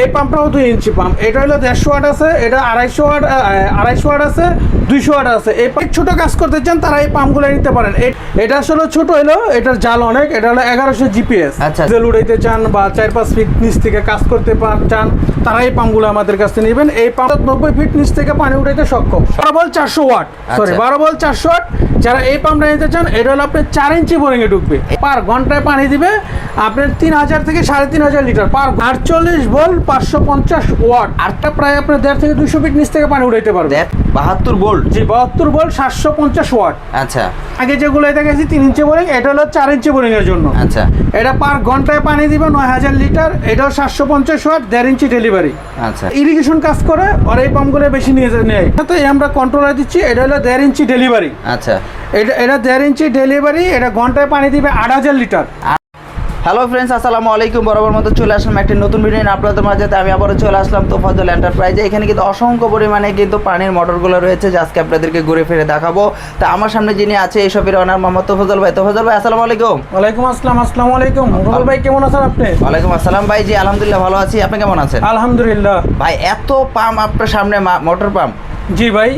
এই পাম্পটাও দুই ইঞ্চি পাম্প। এটা হলো দেড়শো ওয়াট আছে এটা আড়াইশো ওয়াট আড়াইশো ওয়াট আছে দুইশো ওয়াট আছে। এই পাম্প ছোট কাজ করতে চান তারা এই পাম্পগুলো নিতে পারেন। এটা আসলে ছোট হলো এটার জাল অনেক এটা হলো এগারোশো জিপিএস। আচ্ছা। জেল উড়াইতে চান বা চার পাঁচ ফিট নিচ থেকে কাজ করতে পা- চান তারা এই পাম্পগুলো আমাদের কাছে নেবেন। এই পাম্প নব্বই ফিট নিচ থেকে পানি উঠাইতে সক্ষম। বারো বল চারশো ওয়াট সরি আচ্ছা। বারো বল চারশো ওয়াট। যারা এই পাম্পটা নিতে চান এটা হলো আপনার চার ইঞ্চি বোরিংয়ে ঢুকবে। পার ঘন্টায় পানি দিবে আপনার তিন হাজার থেকে সাড়ে তিন হাজার লিটার পার আটচল্লিশ বল পাঁচশো পঞ্চাশ ওয়াট। আটটা প্রায় আপনার দেড় থেকে দুশো ফিট নিচ থেকে পানি উঠাইতে পারবে। বাহাত্তর ভোল্ট জি বাহাত্তর বল সাতশো পঞ্চাশ ওয়াট। আচ্ছা। আগে যেগুলো দেখেছি তিন ইঞ্চি বোরিং এটা হলো চার ইঞ্চি বোরিং এর জন্য। আচ্ছা। এটা পার ঘন্টায় পানি দিবে নয় হাজার লিটার এটাও সাতশো পঞ্চাশ ওয়াট দেড় ইঞ্চি ডেলিভারি। আচ্ছা। ইরিগেশন কাজ করে আর এই পাম্পগুলো বেশি নিয়ে নেয়। তো এই আমরা কন্ট্রোলার দিচ্ছি এটা হলো দেড় ইঞ্চি ডেলিভারি। আচ্ছা। এটা এটা দেড় ইঞ্চি ডেলিভারি এটা ঘন্টায় পানি দিবে আট হাজার লিটার। হ্যালো ফ্রেন্ডস আসসালামু আলাইকুম। বরাবর মতো চলে আসলাম একটি নতুন ভিডিও নিয়ে। আপনাদের মাঝে আমি আবারও চলে আসলাম তোফাজল এন্টারপ্রাইজে এখানে কিন্তু অসংখ্য পরিমাণে কিন্তু পানির মোটরগুলো রয়েছে যে আজকে আপনাদেরকে ঘুরে ফিরে দেখাবো। তা আমার সামনে যিনি আছে এই সবের অনার মোহাম্মদ তোফাজল ভাই। তোফাজল ভাই আসসালামু আলাইকুম। ওয়ালাইকুম আসসালাম আসসালামু আলাইকুম। রুবেল ভাই কেমন আছেন আপনি? ওয়ালাইকুম আসসালাম ভাই। জি আলহামদুলিল্লাহ ভালো আছি। আপনি কেমন আছেন? আলহামদুলিল্লাহ। ভাই এত পাম্প আপনার সামনে মোটর পাম্প জি ভাই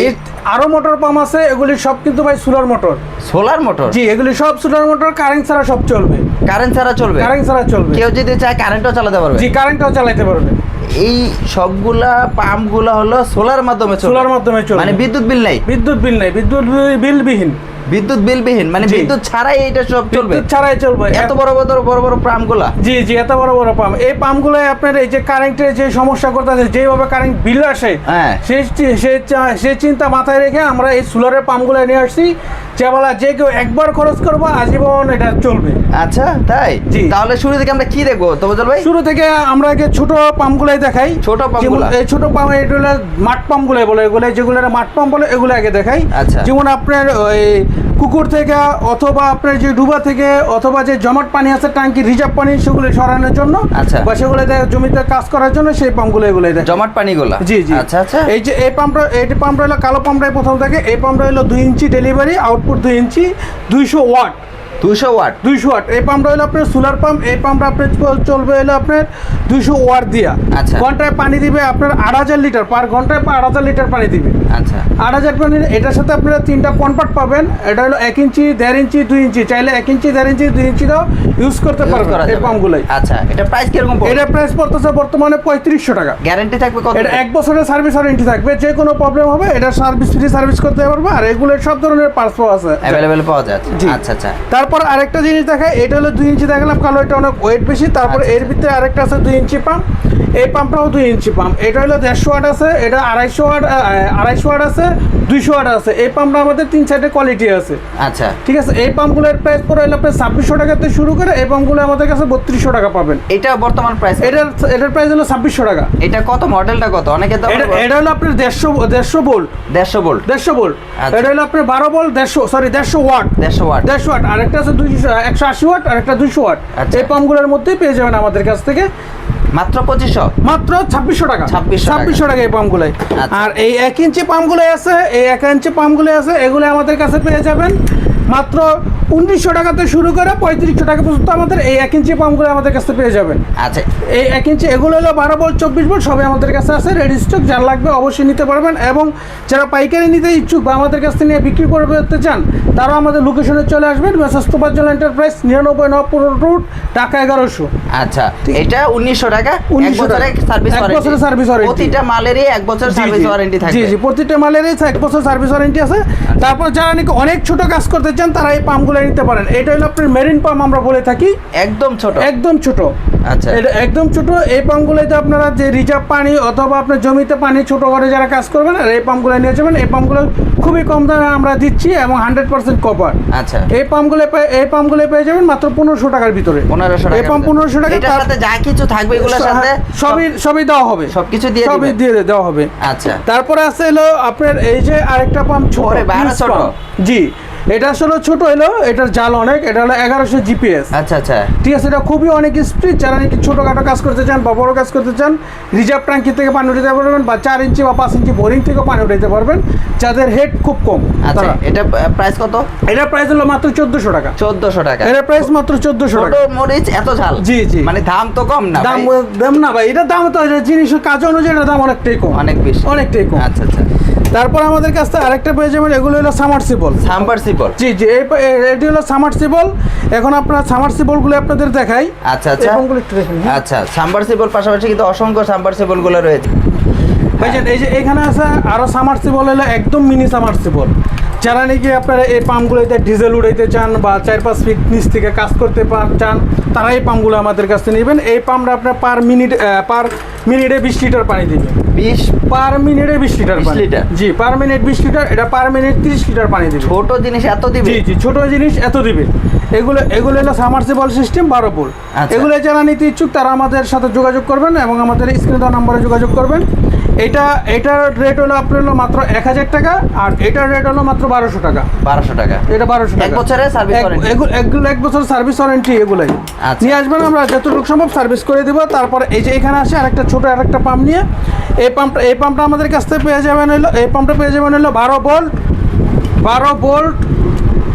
এই আরও মোটর পাম্প আছে এগুলি সব কিন্তু ভাই সোলার মোটর সোলার মোটর জি এগুলি সব সোলার মোটর কারেন্ট ছাড়া সব চলবে। কারেন্ট ছাড়া চলবে? কারেন্ট ছাড়া চলবে। কেউ যদি চায় কারেন্টও চালাতে পারবে? জি কারেন্টও চালাতে পারবে। এই সবগুলা পাম্পগুলো হলো সোলার মাধ্যমে সোলার মাধ্যমে চলবে। মানে বিদ্যুৎ বিল নাই? বিদ্যুৎ বিল নাই বিদ্যুৎ বিল বিহীন বিদ্যুৎ বিলবিহীন মানে বিদ্যুৎ ছাড়াই এটা সব চলবে। বিদ্যুৎ ছাড়াই চলবে। এত বড় বড় বড় বড় পাম্পগুলা। জি জি এত বড় বড় পাম্প। এই পাম্পগুলো আপনার এই যে কারেন্টের যে সমস্যা করতেছে যেভাবে কারেন্ট বিল আসে হ্যাঁ। সেই চি- সেই চিন্তা মাথায় রেখে আমরা এই সোলারের পাম্পগুলো নিয়ে আসছি। যে বলা যে কেউ একবার খরচ করব আজীবন এটা চলবে। আচ্ছা তাই? জি। তাহলে শুরু থেকে আমরা কি দেখব তোফাজল ভাই? শুরু থেকে আমরা আগে ছোট পাম্পগুলাই দেখাই। ছোট পাম্পগুলা? এই ছোট পাম্প এগুলো মাঠ পাম্পগুলো বলে এগুলো যেগুলো মাঠ পাম্প বলে এগুলো আগে দেখাই। আচ্ছা। যেমন আপনার ওই কুকুর থেকে অথবা আপনার যে ডুবা থেকে অথবা যে জমাট পানি আছে ট্যাঙ্কি রিজার্ভ পানি সেগুলো সরানোর জন্য আচ্ছা। বা সেগুলো দেয় জমিতে কাজ করার জন্য সেই পাম্পগুলো এগুলো দেয়। জমাট পানিগুলো? জি জি। আচ্ছা আচ্ছা। এই যে এই পাম্পটা এই পাম্পটা হলো কালো পাম্পটাই প্রথম থাকে এই পাম্পটা হলো দুই ইঞ্চি ডেলিভারি আউটপুট দুই ইঞ্চি দুইশো ওয়াট। দুশো ওয়াট। দুইশো ওয়াট। এই পাম্পটা হলো আপনার সোলার পাম্প এই পাম্পটা আপনার চল- চলবে হলো আপনার দুইশো ওয়াট দিয়া। আচ্ছা। ঘন্টায় পানি দিবে আপনার আট হাজার লিটার পার ঘন্টায় আট হাজার লিটার পানি দিবে। আচ্ছা। আট হাজার পানি এটার সাথে আপনারা তিনটা কনভার্ট পাবেন। এটা হলো এক ইঞ্চি দেড় ইঞ্চি দুই ইঞ্চি। চাইলে এক ইঞ্চি দেড় ইঞ্চি দুই ইঞ্চি দাও ইউজ করতে পারবেন এই যাবে। আচ্ছা এটা প্রাইস কীরকম এটা প্রাইস পড়তেছে বর্তমানে পঁয়ত্রিশশো টাকা। গ্যারান্টি থাকবে কত এটা এক বছরের সার্ভিস ওয়ারেন্টি থাকবে। যে কোনো প্রবলেম হবে এটা সার্ভিস ফ্রি সার্ভিস করতে পারবে। আর এগুলোর সব ধরনের পার্টস আছে। অ্যাভেলেবেল পাওয়া যাচ্ছে। আচ্ছা আচ্ছা। তারপর আরেকটা জিনিস দেখায় এটা হলো দুই ইঞ্চি দেখালাম কালো এটা অনেক ওয়েট বেশি তারপর আচ্ছা। এর ভিতরে আরেকটা আছে দুই ইঞ্চি পাম্প এই পাম্পটাও দুই ইঞ্চি পাম্প। এটা হলো দেড়শো ওয়াট আছে এটা আড়াইশো ওয়াট আড়াইশো ওয়াট আছে দুইশো ওয়াট আছে। এই পাম্পটা আমাদের তিন চারটে কোয়ালিটি আছে। আচ্ছা। ঠিক আছে এই পাম্পগুলোর প্রাইস পড়ে হলো আপনার ছাব্বিশশো টাকা থেকে শুরু করে এই পাম্পগুলো আমাদের কাছে বত্রিশশো টাকা পাবেন। এটা বর্তমান প্রাইস এটার এটার প্রাইস হলো ছাব্বিশশো টাকা। এটা কত? মডেলটা কত? অনেকে এটা হলো আপনার দেড়শো দেড়শো বোল্ট দেড়শো ভোল্ট দেড়শো বোল্ট আচ্ছা। এটা হলো আপনার বারো বোল্ট দেড়শো সরি দেড়শো ওয়াট দেড়শো ওয়াট দেড়শো ওয়াট আরেকটা আছে দুইশো একশো আশি ওয়াট আর একটা দুইশো ওয়াট আচ্ছা। এই পাম্পগুলোর মধ্যেই পেয়ে যাবেন আমাদের কাছ থেকে মাত্র পঁচিশশো? মাত্র ছাব্বিশশো টাকা। ছাব্বিশ ছাব্বিশশো টাকা এই পাম্পগুলোই আচ্ছা। আর এই এক ইঞ্চি পাম্পগুলোই আছে এই এক ইঞ্চি পাম্পগুলোই আছে এগুলো আমাদের কাছে পেয়ে যাবেন। মাত্র উনিশশো টাকাতে শুরু করে পঁয়ত্রিশশো টাকা পর্যন্ত আমাদের এই এক ইঞ্চি পাম্পগুলো আমাদের কাছে পেয়ে যাবেন। আচ্ছা। এই এক ইঞ্চি এগুলো হলো বারো বল চব্বিশ বল সবই আমাদের কাছে আছে রেডি স্টক যার লাগবে অবশ্যই নিতে পারবেন এবং যারা পাইকারি নিতে ইচ্ছুক বা আমাদের কাছ থেকে নিয়ে বিক্রি করতে চান তারাও আমাদের লোকেশনে চলে আসবেন মেসাজ তোপাজ্জল এন্টারপ্রাইজ নিরানব্বই নবপুর রুট ঢাকা এগারোশো। আচ্ছা এটা উনিশশো টাকা? এক 1900 বছরের টাকা। সার্ভিস এক বছরের service warranty। প্রতিটা মালেরই এক বছর সার্ভিস ওয়ারেন্টি থাকে জি জি প্রতিটা মালেরই এক বছর সার্ভিস ওয়ারেন্টি আছে। তারপর যারা নাকি অনেক ছোট কাজ করতে চান তারা এই পাম্পগুলো নিতে পারেন। এটা হলো আপনার মেরিন পাম্প আমরা বলে থাকি। একদম ছোট। একদম ছোট। আচ্ছা। এটা একদম ছোট। এই পাম্পগুলোতে আপনারা যে রিজার্ভ পানি অথবা আপনার জমিতে পানি ছোট করে যারা কাজ করবেন আর এই পাম্পগুলো নিয়ে যাবেন। এই পাম্পগুলো খুবই কম দামে আমরা দিচ্ছি এবং হান্ড্রেড পার্সেন্ট কপার। আচ্ছা। এই পাম্পগুলো এই পাম্পগুলো পেয়ে যাবেন মাত্র পনেরোশো টাকার ভিতরে। পনেরোশো এই পাম্প পনেরোশো টাকা এটার সাথে যা কিছু থাকবে এগুলোর সাথে সবই সবই দেওয়া হবে। সবকিছু দিয়ে সবই দিয়ে দেওয়া হবে। আচ্ছা। তারপরে আছে হলো আপনার এই যে আরেকটা পাম্প ছোট। ছোট। জি। এটা আসলে ছোট হলো এটার জাল অনেক এটা হলো এগারোশো জিপিএস আচ্ছা আচ্ছা। ঠিক আছে এটা খুবই অনেক স্পিড যারা নাকি ছোটোখাটো কাজ করতে চান বা বড় কাজ করতে চান রিজার্ভ ট্যাঙ্কি থেকে পানি উঠাতে পারবেন বা চার ইঞ্চি বা পাঁচ ইঞ্চি বোরিং থেকেও পানি উঠাতে পারবেন যাদের হেড খুব কম আচ্ছা। এটা প্রাইস কত? এটার প্রাইস হলো মাত্র চোদ্দোশো টাকা। চোদ্দশো টাকা। এটার প্রাইস মাত্র চোদ্দোশো টাকা। মরিচ এত ঝাল। জি, জি। মানে দাম তো কম না দাম। দাম না ভাই। এটার দাম তো এটা জিনিসের কাজ অনুযায়ী এটার দাম অনেকটাই কম। অনেক বেশি। অনেকটাই কম। আচ্ছা আচ্ছা। তারপর আমাদের কাছ থেকে আরেকটা পেয়ে যাবেন এগুলো হলো সামারসিবল সাম্পারসিবল জি জি এই এটি হলো সামারসিবল এখন আপনারা আপনার সামারসিবলগুলো আপনাদের দেখাই। আচ্ছা আচ্ছা। এই গুলো একটু দেখেন হ্যাঁ। আচ্ছা সাম্পারসিবল পাশাপাশি কিন্তু অসংখ্য সাম্পারসিবলগুলো রয়েছে। ভাইজান এই যে এখানে আছে আরও সামারসিবল হলো একদম মিনি সামারসিবল যারা নাকি আপনারা এই পাম্পগুলোতে ডিজেল উড়াইতে চান বা চার পাঁচ ফিট নিচ থেকে কাজ করতে পা- চান তারা এই পাম্পগুলো আমাদের কাছ থেকে নেবেন। এই পাম্পটা আপনার পার মিনিট পার মিনিটে বিশ লিটার পানি দিবে। বিশ পার মিনিটে বিশ লিটার পানি। লিটার? জি পার মিনিট বিশ লিটার এটা পার মিনিট তিরিশ লিটার পানি দিবে। ছোট জিনিস এত দিবে? জি জি ছোট জিনিস এত দিবে। এগুলো এগুলো হলো সামারসিবল সিস্টেম বারো পোল আচ্ছা। এগুলো যারা নিতে ইচ্ছুক তারা আমাদের সাথে যোগাযোগ করবেন এবং আমাদের স্ক্রিন দেওয়া নাম্বারে যোগাযোগ করবেন। এটা এটার রেট হলো আপনার হলো মাত্র এক হাজার টাকা আর এটার রেট হলো মাত্র বারোশো টাকা। বারোশো টাকা। এটা বারোশো টাকা। এক বছরের এক- এগুলো এক বছর সার্ভিস ওয়ারেন্টি এগুলোই। আচ্ছা। নিয়ে আসবেন আমরা যতটুকু সম্ভব সার্ভিস করে দেবো। তারপরে এই যে এখানে আসে আরেকটা ছোট আরেকটা পাম্প নিয়ে। এই পাম্পটা এই পাম্পটা আমাদের কাছ থেকে পেয়ে যাবেন হলো এই পাম্পটা পেয়ে যাবেন হলো বারো ভোল্ট বারো ভোল্ট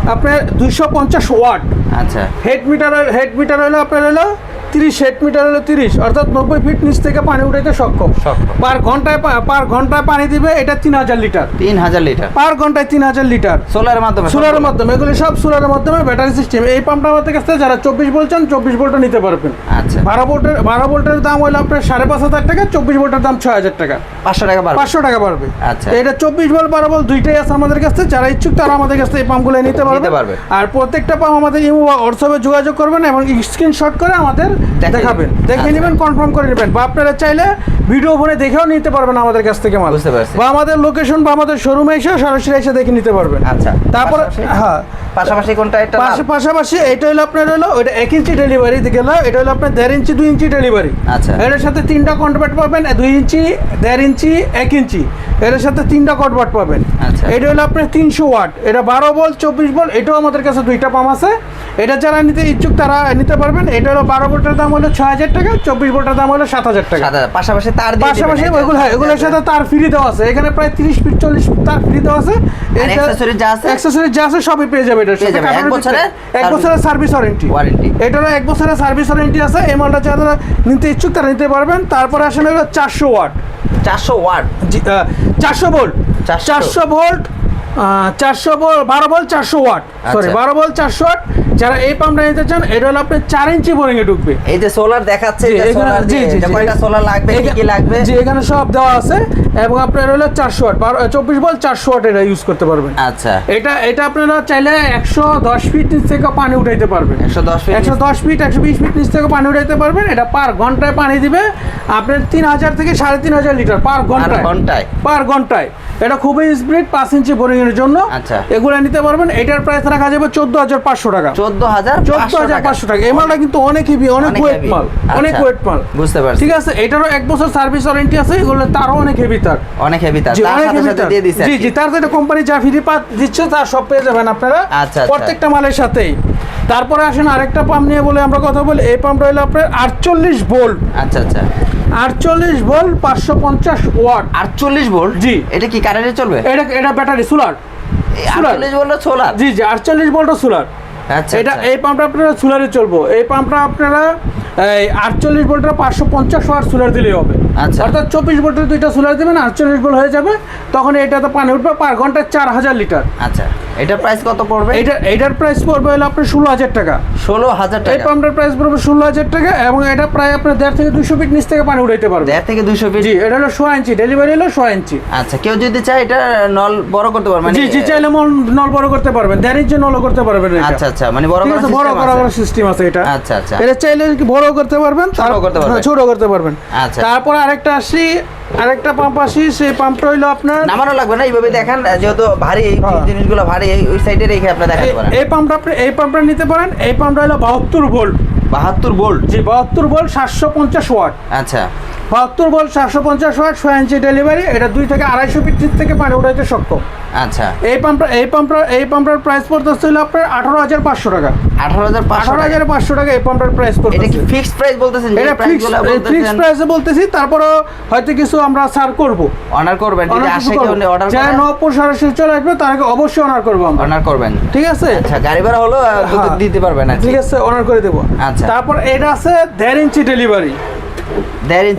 আপনার দুইশো পঞ্চাশ ওয়াট। আচ্ছা। হেড মিটার হেড মিটার হলো আপনার হলো তিরিশ হেড মিটার হলো তিরিশ অর্থাৎ নব্বই ফিট নিচ থেকে পানি উঠাইতে সক্ষম। পার ঘন্টায় পার ঘন্টায় পানি দিবে এটা তিন হাজার লিটার। তিন হাজার লিটার। পার ঘন্টায় তিন হাজার লিটার। সোলারের মাধ্যমে সোলারের মাধ্যমে এগুলি সব সোলারের মাধ্যমে ব্যাটারি সিস্টেম এই পাম্পটা আমাদের কাছ থেকে যারা চব্বিশ বলছেন চব্বিশ ভোল্টও নিতে পারবেন। আচ্ছা। বারো ভোল্টের বারো ভোল্টের দাম হলো আপনার সাড়ে পাঁচ হাজার টাকা চব্বিশ ভোল্টের দাম ছয় হাজার টাকা। পাঁচশো টাকা পাঁচশো টাকা পারবে আচ্ছা। এটা চব্বিশ ভোল্ট বারো ভোল্ট দুইটাই আছে আমাদের কাছে যারা ইচ্ছুক তারা আমাদের কাছ থেকে এই পাম্পগুলো নিতে পারবে। পারবে। আর প্রত্যেকটা পাম্প আমাদের ইমো বা হোয়াটসঅ্যাপে যোগাযোগ করবেন এবং স্ক্রিনশট করে আমাদের দেখাবেন। দেখে আচ্ছা। নেবেন কনফার্ম করে নেবেন। বা আপনারা চাইলে ভিডিও ফোনে দেখেও নিতে পারবেন আমাদের কাছ থেকে মাল। বুঝতে পারছি। বা আমাদের লোকেশন বা আমাদের শোরুমে এসে সরাসরি এসে দেখে নিতে পারবেন। আচ্ছা। তারপরে? হ্যাঁ। পাশাপাশি কোনটা? এটা পাশে পাশাপাশি এটা হলো আপনার হলো ওইটা এক ইঞ্চি ডেলিভারি গেল এটা হলো আপনার দেড় ইঞ্চি দুই ইঞ্চি ডেলিভারি আচ্ছা। এটার সাথে তিনটা কনভার্ট পাবেন দুই ইঞ্চি দেড় ইঞ্চি এক ইঞ্চি। এটার সাথে তিনটা কনভার্ট পাবেন। আচ্ছা। এটা হলো আপনার তিনশো ওয়াট। এটা বারো বল চব্বিশ বল এটাও আমাদের কাছে দুইটা পাম্প আছে। এটা যারা নিতে ইচ্ছুক তারা নিতে পারবেন। এটা হলো বারো ভোল্টের দাম হলো ছয় হাজার টাকা চব্বিশ ভোল্টের দাম হলো সাত হাজার টাকা। পাশাপাশি তার পাশাপাশি। ওইগুলো হ্যাঁ এগুলোর সাথে তার ফ্রি দেওয়া আছে। এখানে প্রায় তিরিশ ফিট চল্লিশ ফিট তার ফ্রি দেওয়া আছে। অ্যাক্সেসরি যা আছে সবই পেয়ে যাবে এটার সাথে। এক বছরের এক বছরের সার্ভিস ওয়ারেন্টি Warranty। এটারও এক বছরের সার্ভিস ওয়ারেন্টি আছে। এই মালটা যারা নিতে ইচ্ছুক তারা নিতে পারবেন। তারপরে আসলে হলো চারশো ওয়াট। চারশো ওয়াট। চারশো ভোল্ট। 400 চারশো ভোল্ট চারশো বারো ভোল্ট চারশো ওয়াট। সরি আচ্ছা। বারো ভোল্ট চারশো ওয়াট। যারা এই পাম্পটা নিতে চান এটা হলো আপনার চার ইঞ্চি বোরিংয়ে ঢুকবে। এই যে সোলার দেখাচ্ছে জি, জি। কয়টা সোলার লাগবে কি কি লাগবে? জি এখানে সব দেওয়া আছে এবং আপনার হলো চারশো ওয়াট। বারো চব্বিশ বল চারশো ওয়াট এটা ইউজ করতে পারবেন। আচ্ছা। এটা এটা আপনারা চাইলে একশো দশ ফিট নিচ থেকে পানি উঠাইতে পারবেন। একশো দশ ফিট একশো দশ ফিট একশো বিশ ফিট নিচ থেকে পানি উঠাইতে পারবেন। এটা পার ঘন্টায় পানি দিবে আপনার তিন হাজার থেকে সাড়ে তিন হাজার লিটার পার ঘন্টায়। ঘন্টায়? পার ঘন্টায়। এটা খুবই স্পিড পাঁচ ইঞ্চি বোরিং এর জন্য আচ্ছা। এগুলো নিতে পারবেন। এটার প্রাইস রাখা যাবে চোদ্দ হাজার পাঁচশো টাকা। চোদ্দ হাজার চোদ্দ হাজার পাঁচশো টাকা। এই মালটা কিন্তু অনেক হেভি অনেক অনেক ওয়েট মাল অনেক আচ্ছা। ওয়েট মাল। বুঝতে পারছি। ঠিক আছে এটারও এক বছর সার্ভিস ওয়ারেন্টি আছে এগুলো তারও অনেক হেভি তার। অনেক হেভি তার। অনেক সাথে তার। জি জি তার সাথে কোম্পানি যা ফ্রি পা দিচ্ছে তার সব পেয়ে যাবেন আপনারা। আচ্ছা, আচ্ছা। প্রত্যেকটা মালের সাথেই। তারপরে আসেন আরেকটা পাম্প নিয়ে বলে আমরা কথা বলি। এই পাম্পটা হলো আপনার আটচল্লিশ ভোল্ট আচ্ছা আচ্ছা। আটচল্লিশ ভোল্ট পাঁচশো পঞ্চাশ ওয়াট। আটচল্লিশ ভোল্ট? জি। এটা কি কারেন্টে চলবে? এটা এটা ব্যাটারি সোলার। আটচল্লিশ ভোল্ট সোলার? জি জি আটচল্লিশ ভোল্ট সোলার। আচ্ছা এটা আচ্ছা। এই পাম্পটা আপনারা সোলারে চলবো। এই পাম্পটা আপনারা এই আটচল্লিশ ভোল্টের পাঁচশো পঞ্চাশ ওয়াট সোলার দিলেই হবে। আচ্ছা। অর্থাৎ চব্বিশ ভোল্টের দুইটা সোলার দেবেন আটচল্লিশ ভোল্ট হয়ে যাবে তখন এটাতে পানি উঠবে পার ঘন্টায় চার হাজার লিটার। আচ্ছা। এটার প্রাইস কত পড়বে? এটা এটার প্রাইস পড়বে হলো আপনার ষোলো হাজার টাকা। ষোলো হাজার এই টাকা পাম্পটার প্রাইস পড়বে ষোলো হাজার টাকা এবং এটা প্রায় আপনার দেড় থেকে দুশো ফিট নিচ থেকে পানি উঠাইতে পারবে। দেড় থেকে দুইশো ফিট জি এটা হলো সোয়া ইঞ্চি ডেলিভারি হলো সোয়া ইঞ্চি আচ্ছা কেউ যদি চায় এটা নল বড় করতে পারবে মানে জি জি চাইলে নল বড় করতে পারবেন। দেড় ইঞ্চি নলও করতে পারবেন এটা। আচ্ছা আচ্ছা মানে বড় বড় বড় সিস্টেম আছে। এটা। আচ্ছা, আচ্ছা। এটা চাইলে কি বড় করতে পারবেন তার- করতে পারবেন। হ্যাঁ, ছোট করতে পারবেন। আচ্ছা। তারপর আরেকটা আসি আরেকটা পাম্প আসি সেই পাম্পটা হইল আপনার নামানো লাগবে না এইভাবে দেখেন যেহেতু ভারী এই হ্যাঁ। জিনিসগুলো ভারী এই ওই সাইডে রেখে আপনার দেখাতে এই- পারেন। এই পাম্পটা আপনি এই পাম্পটা নিতে পারেন এই পাম্পটা হলো বাহাত্তর ভোল্ট বাহাত্তর ভোল্ট জি বাহাত্তর ভোল্ট সাতশো পঞ্চাশ ওয়াট আচ্ছা। বাহাত্তর বল সাতশো পঞ্চাশ ওয়াট ছয় ইঞ্চি ডেলিভারি এটা দুই থেকে আড়াইশো ফিট থেকে পানি উঠাইতে সক্ষম। আচ্ছা। এই পাম্পটা এই পাম্পটা এই পাম্পটার প্রাইস পড়তেছে হলো আপনার আঠারো হাজার পাঁচশো টাকা। আঠারো হাজার আঠারো হাজার পাঁচশো টাকা এই পাম্পটার প্রাইস এটা কি ফিক্সড প্রাইস বলতেছেন? এটা ফিক্স প্রাইসগুলো ফিক্স বলতেছেন? প্রাইসে বলতেছি তারপরে হয়তো কিছু আমরা সার করব। অনার করবেন যদি আসে কেউ। অর্ডার যারা নবপুর সরাসরি চলে আসবে তাদেরকে অবশ্যই অনার করব আমরা। অনার করবেন। ঠিক আছে? আচ্ছা গাড়ি ভাড়া হলো হ্যাঁ। দিতে পারবেন ঠিক আছে অনার করে দেবো। আচ্ছা। তারপর এটা আছে দেড় ইঞ্চি ডেলিভারি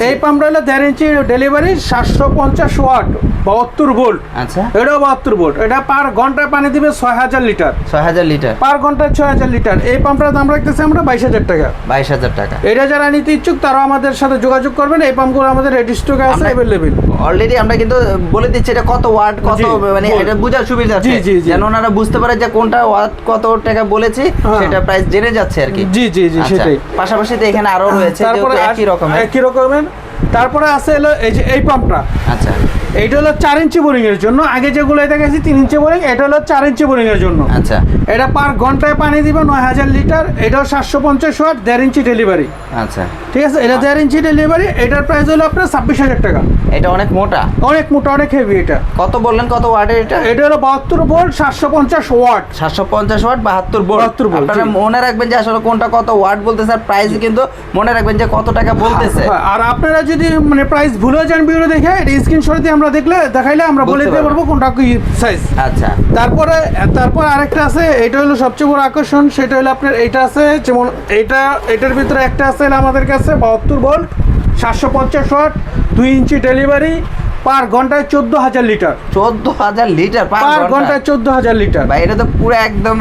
এই পাম্পটা হলো দেড় ইঞ্চি ডেলিভারি সাতশো পঞ্চাশ ওয়াট বাহাত্তর ভোল্ট। আচ্ছা। এটাও বাহাত্তর ভোল্ট। এটা পার ঘন্টায় পানি দিবে ছয় হাজার লিটার। ছয় হাজার লিটার। পার ঘন্টায় ছয় হাজার লিটার। এই পাম্পটার দাম রাখতেছি আমরা বাইশ হাজার টাকা। বাইশ হাজার টাকা। এটা যারা নিতে ইচ্ছুক তারা আমাদের সাথে যোগাযোগ করবেন। এই পাম্পগুলো আমাদের রেডি স্টকে আছে অ্যাভেলেবেল অলরেডি আমরা কিন্তু বলে দিচ্ছি এটা কত ওয়াট কত মানে এটা বোঝার সুবিধা জি, জি। যেন ওনারা বুঝতে পারে যে কোনটা ওয়াট কত টাকা বলেছি হ্যাঁ। সেটা প্রাইস জেনে যাচ্ছে আর কি। জি জি জি আচ্ছা, সেটাই। পাশাপাশি তো এখানে আরও রয়েছে তারপরে একই রকমের। একই রকমের? তারপরে আছে হলো এই যে এই পাম্পটা আচ্ছা। এইটা হলো চার ইঞ্চি বোরিং এর জন্য। আগে যেগুলো দেখাচ্ছি তিন ইঞ্চি বোরিং এটা হলো চার ইঞ্চি বোরিং এর জন্য। আচ্ছা। এটা পার ঘন্টায় পানি দিবে নয় হাজার লিটার এটাও সাতশো পঞ্চাশ ওয়াট দেড় ইঞ্চি ডেলিভারি আচ্ছা। ঠিক আছে? এটা দেড় ইঞ্চি ডেলিভারি এটার প্রাইস হলো আপনার ছাব্বিশ হাজার টাকা। এটা অনেক মোটা। অনেক মোটা অনেক হেভি এটা। কত বললেন? কত ওয়াটের এটা? এটা হলো বাহাত্তর ভোল্ট সাতশো পঞ্চাশ ওয়াট সাতশো পঞ্চাশ ওয়াট বাহাত্তর বোল্ট 72 volt, আপনারা মনে রাখবেন যে আসলে কোনটা কত ওয়াট বলতেছে আর প্রাইস কিন্তু মনে রাখবেন যে কত টাকা বলতেছে। হ্যাঁ, আর আপনারা যদি মানে প্রাইস ভুলে যান ভিডিও দেখে এটা স্ক্রিনশট দিয়ে আমরা দেখলে দেখাইলে আমরা বলে দিতে পারব। কোনটা কি সাইজ আচ্ছা তারপরে তারপর আরেকটা আছে এটা হলো সবচেয়ে বড় আকর্ষণ সেটা হলো আপনার এটা আছে যেমন এটা এটার ভিতরে একটা আছে আমাদের কাছে বাহাত্তর ভোল্ট সাতশো পঞ্চাশ ওয়াট দুই ইঞ্চি ডেলিভারি পার ঘন্টায় চোদ্দ হাজার লিটার। চোদ্দ হাজার লিটার পার ঘন্টায়? চোদ্দ হাজার লিটার। ভাই এটা তো পুরো একদম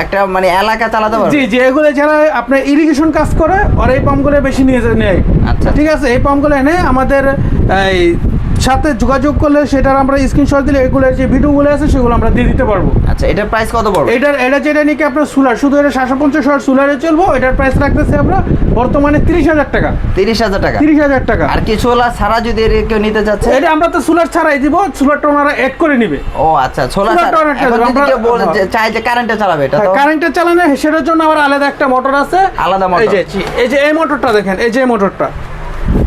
একটা মানে এলাকা চালাতে পারবে। জি জি এগুলো যারা আপনার ইরিগেশন কাজ করে আর এই পাম্পগুলো বেশি নিয়ে যায়- নেয়। আচ্ছা। ঠিক আছে এই পাম্পগুলো এনে আমাদের এই সাথে যোগাযোগ করলে সেটার আমরা স্ক্রিনশট দিলে এগুলোর যে ভিডিওগুলো আছে সেগুলো আমরা দিয়ে দিতে পারব। আচ্ছা এটার প্রাইস কত পড়বে? এটার এটা যেটা নাকি আপনার সোলার শুধু এটা সাতশো পঞ্চাশ ওয়াট সোলারে চলবো এটার প্রাইস রাখতেছি আমরা বর্তমানে তিরিশ হাজার টাকা। তিরিশ হাজার টাকা? তিরিশ হাজার টাকা। আর কিছু হলা ছাড়া যদি কেউ নিতে চাচ্ছে? এটা আমরা তো সোলার ছাড়াই দিব সোলারটা ওনারা অ্যাড করে নিবে। ও আচ্ছা আমরা- কেউ বলে যে হ্যাঁ। যে কারেন্টে চালাবে এটা তো কারেন্টে চালানো সেটার জন্য আবার আলাদা একটা মোটর আছে। আলাদা মোটর। এই যে এই মোটরটা দেখেন এই যে মোটরটা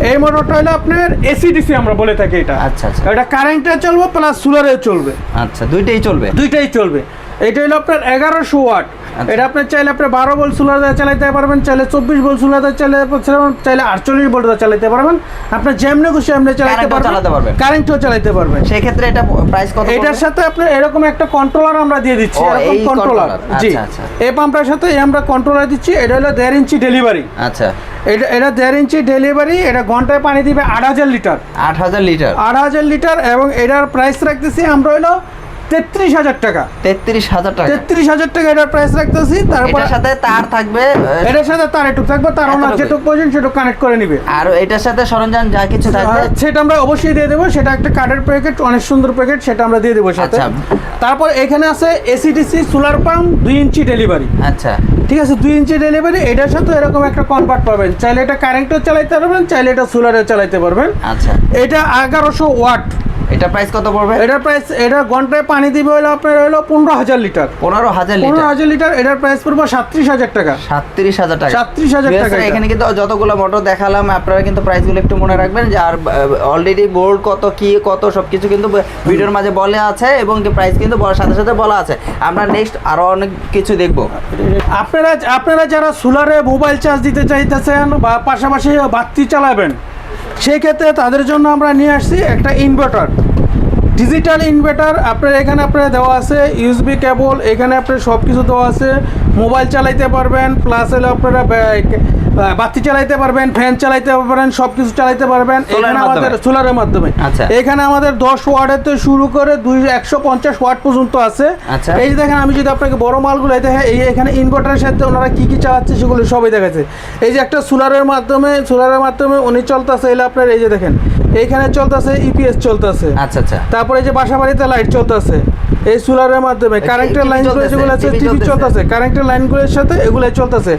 এই মোটরটা হলো আপনার এসি ডিসি আমরা বলে থাকি এটা আচ্ছা, আচ্ছা। এটা কারেন্টে চলবে প্লাস সোলারে চলবে আচ্ছা দুইটাই চলবে দুইটাই চলবে এটা হলো আপনার এগারোশো ওয়াট। এটা আপনার চাইলে আপনি বারো বল সোলার দিয়ে চালাতে পারবেন চাইলে চব্বিশ বল সোলার দিয়ে চালাতে পারবেন চাইলে আটচল্লিশ বল দিয়ে চালাতে পারবেন। আপনার যেমনি খুশি আপনি চালাতে পারবেন। কারেন্টও চালাতে পারবেন। সেই ক্ষেত্রে এটা প্রাইস কত এটার সাথে আপনার এরকম একটা কন্ট্রোলার আমরা দিয়ে দিচ্ছি এরকম এই কন্ট্রোলার জি। আচ্ছা, আচ্ছা। এই পাম্পটার সাথে আমরা কন্ট্রোলার দিচ্ছি এটা হলো দেড় ইঞ্চি ডেলিভারি আচ্ছা। এটা এটা দেড় ইঞ্চি ডেলিভারি এটা ঘন্টায় পানি দিবে আট হাজার লিটার। আট হাজার লিটার। আট হাজার লিটার এবং এটার প্রাইস রাখতেছি আমরা হলো তেত্রিশ হাজার টাকা। তেত্রিশ হাজার টাকা। তেত্রিশ হাজার টাকা এটার প্রাইস রাখতেছি তারপর সাথে তার থাকবে এটার সাথে তার একটু থাকবে তার ওনার। যেটুকু প্রয়োজন সেটুকু কানেক্ট করে নিবে। আর এটার সাথে সরঞ্জাম যা কিছু থাকবে সেটা আমরা অবশ্যই দিয়ে দেবো সেটা একটা কার্ডের প্যাকেট অনেক সুন্দর প্যাকেট সেটা আমরা দিয়ে দেবো সাথে। আচ্ছা। তারপর এখানে আছে এসিডিসি সোলার পাম্প দুই ইঞ্চি ডেলিভারি আচ্ছা। ঠিক আছে দুই ইঞ্চি ডেলিভারি এটার সাথে এরকম একটা কনভার্ট পাবেন। চাইলে এটা কারেন্টও চালাইতে পারবেন চাইলে এটা সোলারে চালাইতে পারবেন। আচ্ছা। এটা এগারোশো ওয়াট। এটা প্রাইস কত পড়বে? এটার প্রাইস এটা ঘন্টায় পানি দিবে হলো আপনার হলো পনেরো হাজার লিটার। পনেরো হাজার পনেরো লিটার হাজার লিটার এটার প্রাইস পড়ব সাতত্রিশ হাজার টাকা। সাতত্রিশ হাজার টাকা। 37,000 Yes, টাকা এখানে কিন্তু যতগুলো মোটর দেখালাম আপনারা কিন্তু প্রাইসগুলো একটু মনে রাখবেন যে আর অলরেডি বোর্ড কত কি কত সবকিছু কিন্তু ভিডিওর মাঝে বলে আছে এবং প্রাইস কিন্তু বলার সাথে সাথে বলা আছে। আমরা নেক্সট আরও অনেক কিছু দেখব। আপনারা আপনারা যারা সোলারে মোবাইল চার্জ দিতে চাইতেছেন বা পাশাপাশি বাতি চালাবেন সেই ক্ষেত্রে তাদের জন্য আমরা নিয়ে আসছি একটা ইনভার্টার ডিজিটাল ইনভার্টার আপনার এখানে আপনার দেওয়া আছে ইউএসবি কেবল এখানে আপনার সব কিছু দেওয়া আছে। মোবাইল চালাইতে পারবেন প্লাস হলো আপনারা বাতি চালাইতে পারবেন ফ্যান চালাইতে পারবেন সব কিছু চালাইতে পারবেন। এখানে আমাদের সোলারের মাধ্যমে। আচ্ছা। এখানে আমাদের দশ ওয়ার্ডের থেকে শুরু করে দুই একশো পঞ্চাশ ওয়াট পর্যন্ত আছে। আচ্ছা। এই যে দেখেন আমি যদি আপনাকে বড় মালগুলো দেখেন এই এখানে ইনভার্টারের সাথে ওনারা কি কি চালাচ্ছে সেগুলো সবই দেখাচ্ছে। এই যে একটা সোলারের মাধ্যমে সোলারের মাধ্যমে উনি চলতেছে এলে আপনার এই যে দেখেন। এইখানে চলতেছে ইপিএস চলতেছে আচ্ছা আচ্ছা তারপরে এই যে বাসা বাড়িতে লাইট চলতেছে এই সোলারের মাধ্যমে কারেন্টের লাইন? যেগুলো আছে টিভি চলতেছে? কারেন্টের লাইনগুলোর সাথে এগুলো চলতেছে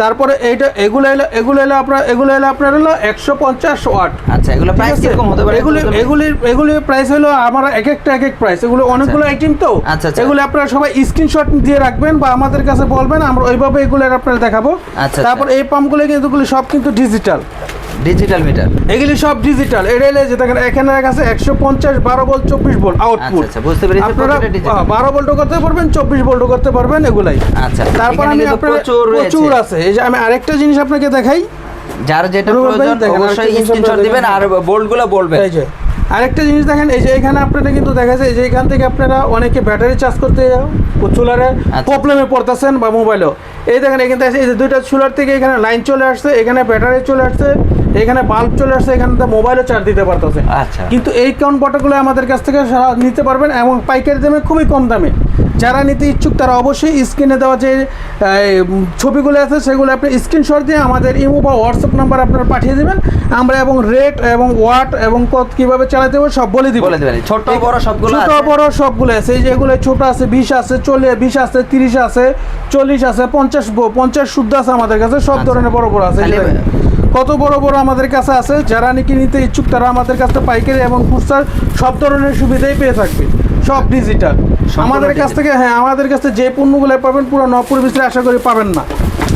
তারপরে এইটা এগুলো এলো এগুলো এলো আপনার এগুলো এলো আপনার হলো একশো পঞ্চাশ ওয়াট আচ্ছা এগুলো প্রাইস? কীরকম হতে পারে এগুলি এগুলির এগুলির প্রাইস হলো আমার এক একটা এক এক প্রাইস এগুলো অনেকগুলো আইটেম তো আচ্ছা, আচ্ছা। এগুলো আপনারা সবাই স্ক্রিনশট দিয়ে রাখবেন বা আমাদের কাছে বলবেন আমরা ওইভাবে এগুলো আপনারা দেখাবো আচ্ছা। তারপর এই পাম্পগুলো কিন্তু সব কিন্তু ডিজিটাল ডিজিটাল মিটার এগুলি সব ডিজিটাল এটা হলে যে দেখেন এখানে এক আছে একশো পঞ্চাশ বারো ভোল্ট চব্বিশ ভোল্ট আউটপুট আচ্ছা, বুঝতে পেরেছি, আপনারা। বারো ভোল্টও করতে পারবেন চব্বিশ ভোল্টও করতে পারবেন এগুলাই। আচ্ছা তারপর আমি আপনার প্রচুর আছে। এই যে আমি আরেকটা জিনিস আপনাকে দেখাই। যার যেটা প্রয়োজন দেখেন, অবশ্যই স্ক্রিনশট দিবেন আর বোল্টগুলো বলবেন। এই যে আরেকটা জিনিস দেখেন এই যে এখানে আপনারা কিন্তু দেখা যায় এই যে এখান থেকে আপনারা অনেকে ব্যাটারি চার্জ করতে চুলারে আচ্ছা। প্রবলেমে পড়তেছেন বা মোবাইলেও এই দেখেন এখানে এই যে দুইটা চুলার থেকে এখানে লাইন চলে আসছে এখানে ব্যাটারি চলে আসছে। এখানে বাল্ব চলে আসছে এখানে মোবাইলে চার্জ দিতে পারতেছে। আচ্ছা। কিন্তু এই কাউন্টারগুলো আমাদের কাছ থেকে নিতে পারবেন এবং পাইকারি দামে খুবই কম দামে। যারা নিতে ইচ্ছুক তারা অবশ্যই স্ক্রিনে দেওয়া যে ছবিগুলো আছে সেগুলো আপনি স্ক্রিনশট দিয়ে আমাদের ইমো বা হোয়াটসঅ্যাপ নাম্বার আপনারা পাঠিয়ে দেবেন। আমরা এবং রেট এবং ওয়াট এবং কত কীভাবে চালাতে হবে সব বলে দিব। বলে দেবেন। ছোট বড় সবগুলো ছোট বড় সবগুলো আছে। এই যেগুলো ছোট আছে বিশ আছে চল্লিশ বিশ আছে তিরিশ আছে চল্লিশ আছে পঞ্চাশ পঞ্চাশ শুদ্ধ আছে আমাদের কাছে সব আচ্ছা। ধরনের বড় বড় আছে। কত বড় বড় আমাদের কাছে আছে যারা নাকি নিতে ইচ্ছুক তারা আমাদের কাছে পাইকারি এবং খুচরা সব ধরনের সুবিধাই পেয়ে থাকবে সব ডিজিটাল আমাদের কাছ থেকে হ্যাঁ আমাদের কাছে যে পণ্যগুলো পাবেন পুরো নপুর ভিতরে আশা করি পাবেন না।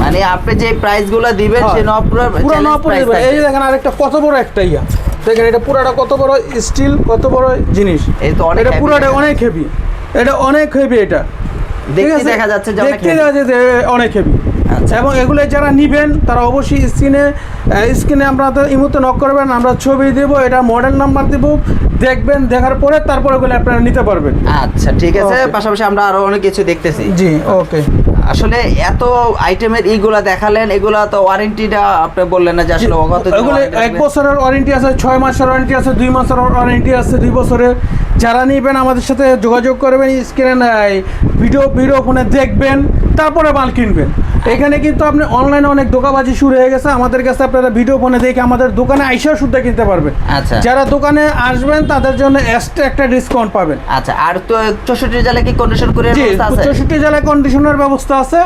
মানে আপনি যে প্রাইসগুলো দিবেন হ্যাঁ। সেই নপুর পুরো নপুর এই দেখেন আরেকটা কত বড় একটা ইয়া। দেখেন এটা পুরাটা কত বড় স্টিল কত বড় জিনিস। এটা পুরাটা অনেক হেভি এটা অনেক হেভি এটা। দেখতে দেখা যাচ্ছে যে অনেক দেখতে দেখা যাচ্ছে অনেক হেভি। এবং এগুলো যারা নিবেন তারা অবশ্যই স্ক্রিনে স্ক্রিনে আপনাদের ইমুতে নক করবেন আমরা ছবি দেব এটা মডেল নাম্বার দেব দেখবেন দেখার পরে তারপরে এগুলো আপনারা নিতে পারবেন। আচ্ছা ঠিক আছে। পাশাপাশি আমরা আরও অনেক কিছু দেখতেছি। জি ওকে আসলে এত আইটেমের ইগুলা দেখালেন এগুলা তো ওয়ারেন্টিটা আপনি বললেন না যে আসলে কত এগুলো এক বছরের ওয়ারেন্টি আছে ছয় মাসের ওয়ারেন্টি আছে দুই মাসের ওয়ারেন্টি আছে দুই বছরের। যারা নিবেন আমাদের সাথে যোগাযোগ করবেন স্ক্রিনে ভিডিও ভিডিও ফোনে দেখবেন তারপরে মাল কিনবেন। এখানে কিন্তু আপনি অনলাইনে অনেক দোকাবাজি শুরু হয়ে গেছে। আমাদের কাছে আপনারা ভিডিও ফোনে দেখে আমাদের দোকানে আইসাও সুদ্ধা কিনতে পারবেন আচ্ছা। যারা দোকানে আসবেন তাদের জন্য এক্সট্রা একটা ডিসকাউন্ট পাবেন। আচ্ছা আর তো চৌষট্টি জেলা কি কন্ডিশন করে জি ব্যবস্থা আছে? চৌষট্টি জেলায় কন্ডিশনের ব্যবস্থা আছে।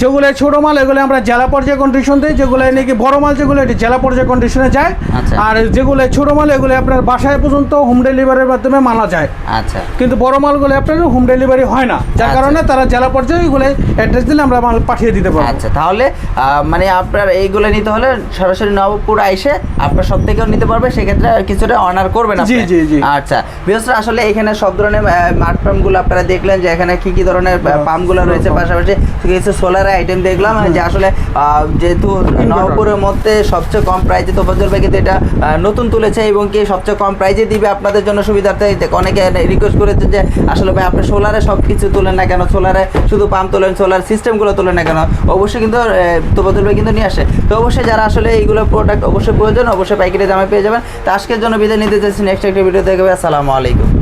যেগুলো ছোট মাল এগুলো আমরা জেলা পর্যায়ে কন্ডিশন দিই যেগুলো নাকি বড় মাল যেগুলো এটি জেলা পর্যায়ে কন্ডিশনে যায়। আচ্ছা। আর যেগুলো ছোট মাল এগুলো আপনার বাসায় পর্যন্ত হোম ডেলিভারির মাধ্যমে মানা যায়। আচ্ছা। কিন্তু বড় মালগুলো আপনার হোম ডেলিভারি হয় না। যার আচ্ছা। কারণে তারা জেলা পর্যায়ে এগুলো অ্যাড্রেস দিলে আমরা মাল পাঠিয়ে দিতে পারব। আচ্ছা তাহলে মানে আপনার এইগুলো নিতে হলে সরাসরি নবপুর আইসে আপনার সব থেকেও নিতে পারবে সেক্ষেত্রে কিছুটা অনার করবেন আপনি। জি, জি, জি। আচ্ছা। বিশেষ আসলে এখানে সব ধরনের মাঠ পাম্পগুলো আপনারা দেখলেন যে এখানে কি কি ধরনের পাম্পগুলো রয়েছে পাশাপাশি কিছু সোলার আইটেম দেখলাম যে আসলে যেহেতু নবপুরের মধ্যে সবচেয়ে কম প্রাইজে তোফাজল ভাই কিন্তু এটা নতুন তুলেছে এবং কি সবচেয়ে কম প্রাইজে দিবে আপনাদের জন্য সুবিধার্থে। অনেকে রিকোয়েস্ট করেছে যে আসলে ভাই আপনি সোলারে সব কিছু তোলেন না কেন? সোলারে শুধু পাম্প তোলেন সোলার সিস্টেমগুলো তোলেন না কেন? অবশ্যই কিন্তু তোফাজল ভাই কিন্তু নিয়ে আসে। তো অবশ্যই যারা আসলে এইগুলো প্রোডাক্ট অবশ্যই প্রয়োজন অবশ্যই পাইকারি দামে পেয়ে যাবেন। তো আজকের জন্য বিদায় নিতে চাইছি নেক্সট একটা ভিডিও দেখবে আসসালামু আলাইকুম।